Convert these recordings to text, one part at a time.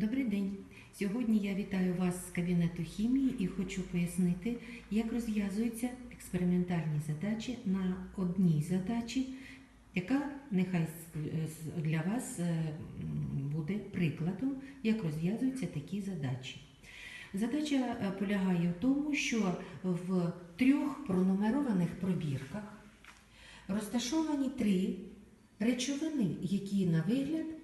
Добрий день! Сьогодні я вітаю вас з кабінету хімії і хочу пояснити, як розв'язуються експериментальні задачі на одній задачі, яка нехай для вас е, буде прикладом, як розв'язуються такі задачі. Задача е, полягає в тому, що в трьох пронумерованих пробірках розташовані три речовини, які на вигляд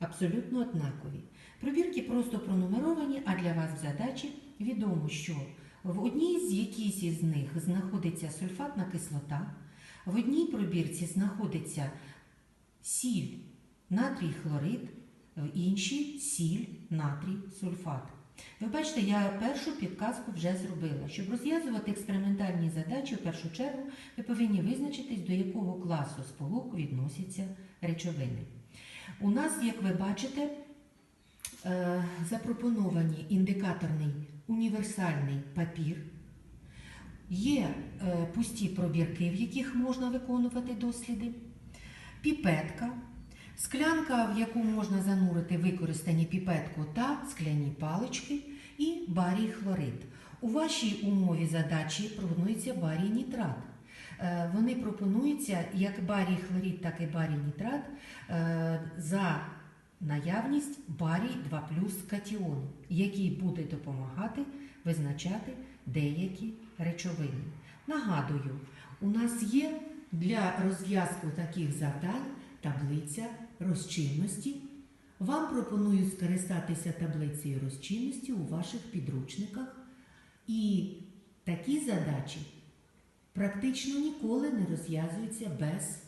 абсолютно однакові. Пробірки просто пронумеровані, а для вас в задачі відомо, що в одній з якійсь із них знаходиться сульфатна кислота, в одній пробірці знаходиться сіль, натрій хлорид, в іншій сіль, натрій сульфат. Ви бачите, я першу підказку вже зробила. Щоб розв'язувати експериментальні задачі, в першу чергу ви повинні визначитись, до якого класу сполук відносяться речовини. У нас, як ви бачите, е, запропоновані індикаторний універсальний папір. Є е, пусті пробірки, в яких можна виконувати досліди, піпетка, склянка, в яку можна занурити використані піпетку та скляні палички, і барій хлорид. У вашій умові задачі пропонується барій нітрат. Е, Вони пропонуються як барій хлорид, так і барій нітрат е, за наявність барій 2 плюс катіону, який буде допомагати визначати деякі речовини. Нагадую, у нас є для розв'язку таких завдань таблиця розчинності. Вам пропоную скористатися таблицею розчинності у ваших підручниках. І такі задачі практично ніколи не розв'язуються без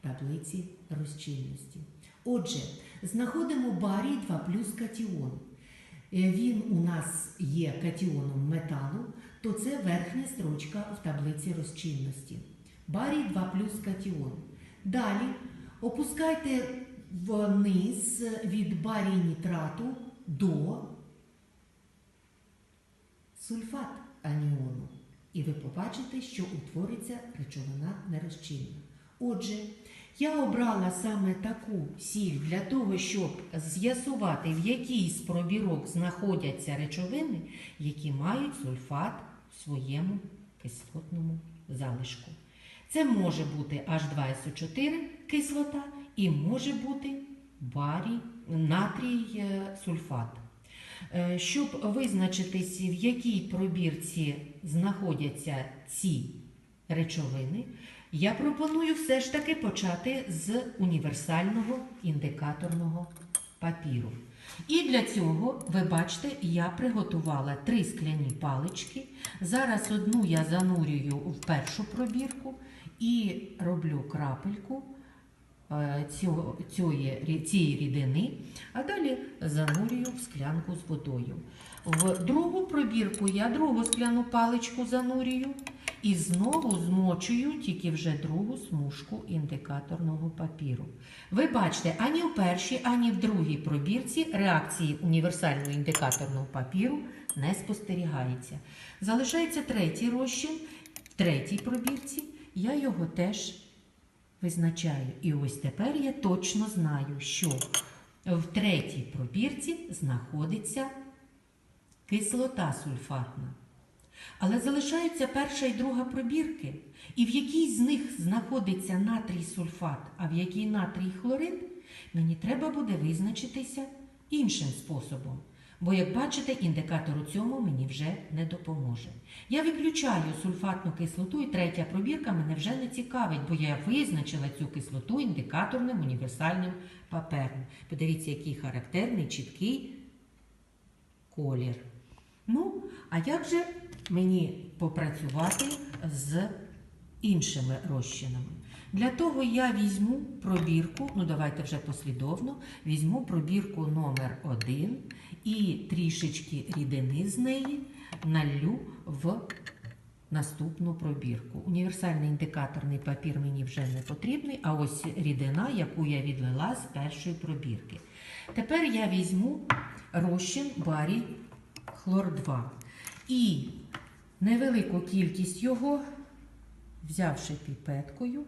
таблиці розчинності. Отже, знаходимо барій 2 плюс катіон. Е, Він у нас є катіоном металу, то це верхня строчка в таблиці розчинності. Барій 2 плюс катіон. Далі опускайте вниз від барій нітрату до сульфат аніону. І ви побачите, що утвориться речовина нерозчинна. Отже, я обрала саме таку сіль для того, щоб з'ясувати, в якій з пробірок знаходяться речовини, які мають сульфат в своєму кислотному залишку. Це може бути H2SO4 кислота і може бути барій, натрій е, сульфат. Е, Щоб визначитись, в якій пробірці знаходяться ці речовини, я пропоную все ж таки почати з універсального індикаторного папіру. І для цього, ви бачите, я приготувала три скляні палички. Зараз одну я занурюю в першу пробірку і роблю крапельку цієї, цієї рідини, а далі занурюю в склянку з водою. В другу пробірку я другу скляну паличку занурюю і знову змочую тільки вже другу смужку індикаторного папіру. Ви бачите, ані в першій, ані в другій пробірці реакції універсального індикаторного папіру не спостерігається. Залишається третій розчин, в третій пробірці. Я його теж визначаю. І ось тепер я точно знаю, що в третій пробірці знаходиться кислота сульфатна. Але залишаються перша і друга пробірки. І в якій з них знаходиться натрій сульфат, а в якій натрій хлорид, мені треба буде визначитися іншим способом. Бо, як бачите, індикатор у цьому мені вже не допоможе. Я виключаю сульфатну кислоту, і третя пробірка мене вже не цікавить, бо я визначила цю кислоту індикаторним універсальним папером. Подивіться, який характерний, чіткий колір. Ну, а як же мені попрацювати з іншими розчинами? Для того я візьму пробірку, ну давайте вже послідовно, візьму пробірку номер 1 і трішечки рідини з неї налью в наступну пробірку. Універсальний індикаторний папір мені вже не потрібний, а ось рідина, яку я відлила з першої пробірки. Тепер я візьму розчин барій хлор 2 і невелику кількість його, взявши піпеткою,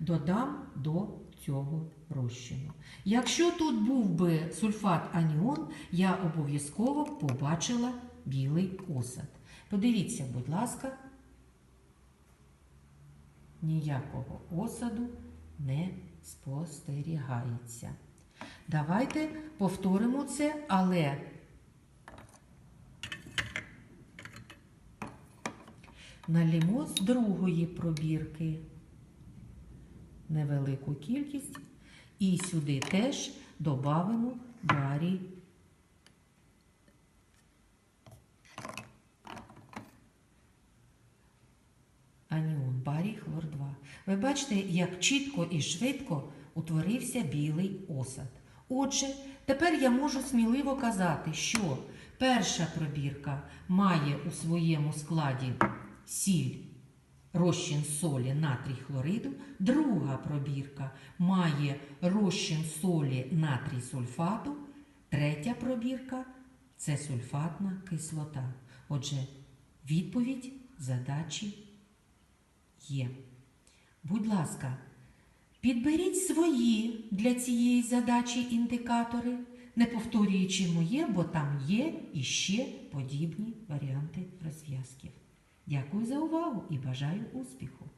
додам до цього розчину. Якщо тут був би сульфат аніон, я обов'язково побачила білий осад. Подивіться, будь ласка, ніякого осаду не спостерігається. Давайте повторимо це, але налімо з другої пробірки невелику кількість і сюди теж додамо барій. Аніон, барій хлор 2. Ви бачите, як чітко і швидко утворився білий осад. Отже, тепер я можу сміливо казати, що перша пробірка має у своєму складі сіль, розчин солі натрій хлориду, друга пробірка має розчин солі натрій сульфату, третя пробірка це сульфатна кислота. Отже, відповідь задачі є. Будь ласка, підберіть свої для цієї задачі індикатори, не повторюючи моє, бо там є іще подібні варіанти розв'язків. Дякую за увагу і бажаю успіху!